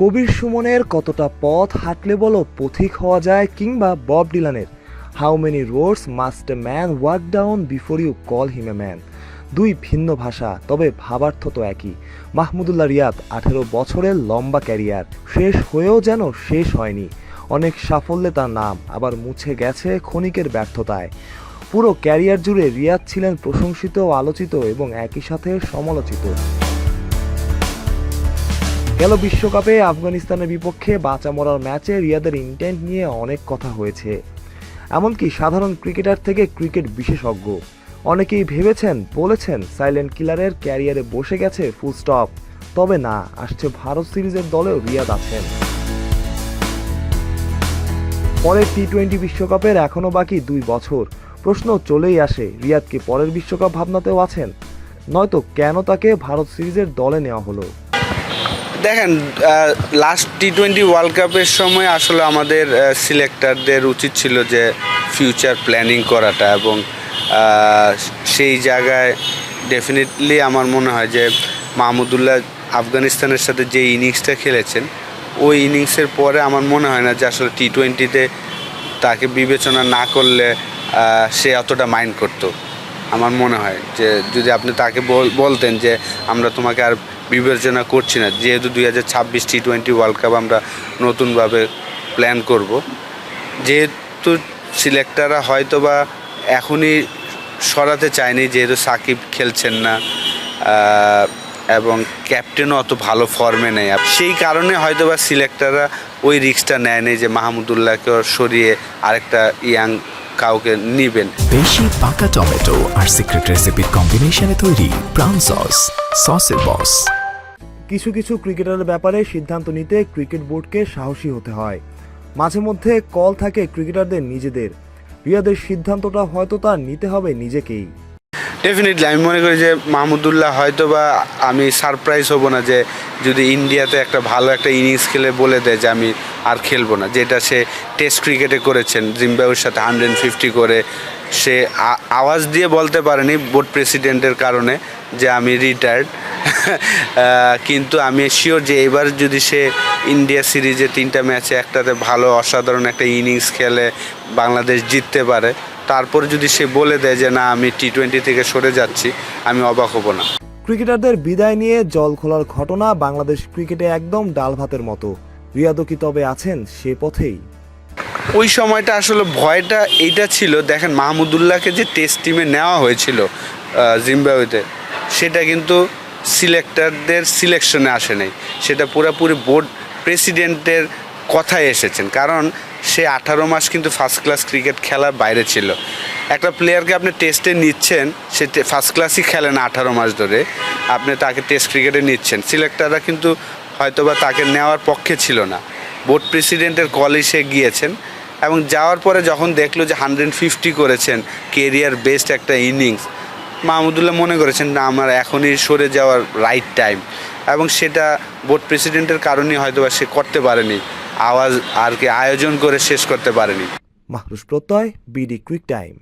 কবির সুমনের কতটা পথ হাঁটলে বলো পথিক হওয়া যায় কিংবা Bob ডিলানের? How many roads must a man walk down before you call him a man দুই ভিন্ন ভাষা, তবে ভাবার্থ তো একই। মাহমুদুল্লাহ রিয়াদ, আঠেরো বছরের লম্বা ক্যারিয়ার। শেষ হয়েও যেন শেষ হয়নি। অনেক সাফল্যে তার নাম, আবার মুছে গেছে ক্ষণিকের ব্যর্থতায়। পুরো ক্যারিয়ার জুড়ে রিয়াদ ছিলেন প্রশংসিত, আলোচিত এবং একই সাথে সমালোচিত। গেল বিশ্বকাপে আফগানিস্তানের বিপক্ষে বাঁচা মরার ম্যাচে রিয়াদের ইন্টেন্ট নিয়ে অনেক কথা হয়েছে। এমনকি সাধারণ ক্রিকেটার থেকে ক্রিকেট বিশেষজ্ঞ। অনেকেই ভেবেছেন, বলেছেন সাইলেন্ট কিলারের ক্যারিয়ারে বসে গেছে ফুল স্টপ তবে না, আসছে ভারত সিরিজের দলেও রিয়াদ আছেন। পরে টি টোয়েন্টি বিশ্বকাপের এখনও বাকি দুই বছর। প্রশ্ন চলেই আসে, রিয়াদ কি পরের বিশ্বকাপ ভাবনাতেও আছেন? নয়তো কেন তাকে ভারত সিরিজের দলে নেওয়া হলো? দেখেন লাস্ট টি টোয়েন্টি ওয়ার্ল্ড কাপের সময় আসলে আমাদের সিলেক্টারদের উচিত ছিল যে ফিউচার প্ল্যানিং করাটা এবং সেই জায়গায় ডেফিনেটলি আমার মনে হয় যে মাহমুদুল্লাহ আফগানিস্তানের সাথে যে ইনিংসটা খেলেছেন, ওই ইনিংসের পরে আমার মনে হয় না যে আসলে টি টোয়েন্টিতে তাকে বিবেচনা না করলে সে অতটা মাইন্ড করতো। আমার মনে হয় যে যদি আপনি তাকে বলতেন যে আমরা তোমাকে আর বিবেচনা করছি না, যেহেতু দুই হাজার ছাব্বিশ টি টোয়েন্টি ওয়ার্ল্ড কাপ আমরা নতুনভাবে প্ল্যান করব, যেহেতু সিলেক্টাররা হয়তো বা এখনই সরাতে চায়নি, যেহেতু সাকিব খেলছেন না এবং ক্যাপ্টেনও অত ভালো ফর্মে নেই। সেই কারণে হয়তো বা সিলেক্টাররা ওই রিক্সটা নেয়নি যে মাহমুদুল্লাহকে সরিয়ে আরেকটা ইয়াং কাউকে নিবেন। বেশি পাকা টমেটো আর সিক্রেট রেসিপির কম্বিনেশনে তৈরি প্রাউন সস সসের বস কিছু কিছু ক্রিকেটারের ব্যাপারে সিদ্ধান্ত নিতে ক্রিকেট বোর্ডকে সাহসী হতে হয়। মাঝে মধ্যে কল থাকে ক্রিকেটারদের নিজেদের। রিয়াদের সিদ্ধান্তটা হয়তো তার নিতে হবে নিজেকেই। ডেফিনেটলি আমি মনে করি যে মাহমুদুল্লাহ হয়তো বা আমি সারপ্রাইজ হব না যে যদি ইন্ডিয়াতে একটা ভালো একটা ইনিংস খেলে বলে দেয় যে আমি আর খেলব না, যেটা সে টেস্ট ক্রিকেটে করেছেন জিম্বাবুর সাথে হান্ড্রেড ফিফটি করে, সে আওয়াজ দিয়ে বলতে পারেনি বোর্ড প্রেসিডেন্টের কারণে যে আমি রিটায়ার্ড কিন্তু আমি শিওর যে এবার যদি সে ইন্ডিয়া সিরিজে তিনটা ম্যাচে একটাতে ভালো, অসাধারণ একটা ইনিংস খেলে, বাংলাদেশ জিততে পারে, তারপর যদি সে বলে দেয় যে না, আমি টি টোয়েন্টি থেকে সরে যাচ্ছি, আমি অবাক হব না। ক্রিকেটারদের বিদায় নিয়ে জল খোলার ঘটনা বাংলাদেশ ক্রিকেটে একদম ডাল ভাতের মতো। রিয়াদও কি তবে আছেন সে পথেই? ওই সময়টা আসলে ভয়টা এইটা ছিল, দেখেন মাহমুদুল্লাহকে যে টেস্ট টিমে নেওয়া হয়েছিল জিম্বাবুয়েতে, সেটা কিন্তু সিলেক্টরদের সিলেকশনে আসে নাই। সেটা পুরোপুরি বোর্ড প্রেসিডেন্টের কথায় এসেছেন। কারণ সে আঠারো মাস কিন্তু ফার্স্ট ক্লাস ক্রিকেট খেলার বাইরে ছিল। একটা প্লেয়ারকে আপনি টেস্টে নিচ্ছেন, সে ফার্স্ট ক্লাসই খেলে না আঠারো মাস ধরে, আপনি তাকে টেস্ট ক্রিকেটে নিচ্ছেন। সিলেক্টাররা কিন্তু হয়তোবা তাকে নেওয়ার পক্ষে ছিল না। বোর্ড প্রেসিডেন্টের কলে সে গিয়েছেন এবং যাওয়ার পরে যখন দেখল যে হান্ড্রেড ফিফটি করেছেন কেরিয়ার বেস্ট একটা ইনিংস মাহমুদুল্লাহ মনে করেছেন, না, আমার এখনই সরে যাওয়ার রাইট টাইম এবং সেটা বোর্ড প্রেসিডেন্টের কারণেই হয়তো বা সে করতে পারেনি। আওয়াজ আর কি আয়োজন করে শেষ করতে পারেনি। মাহরুষ প্রত্যয় বিডি ক্রিক টাইম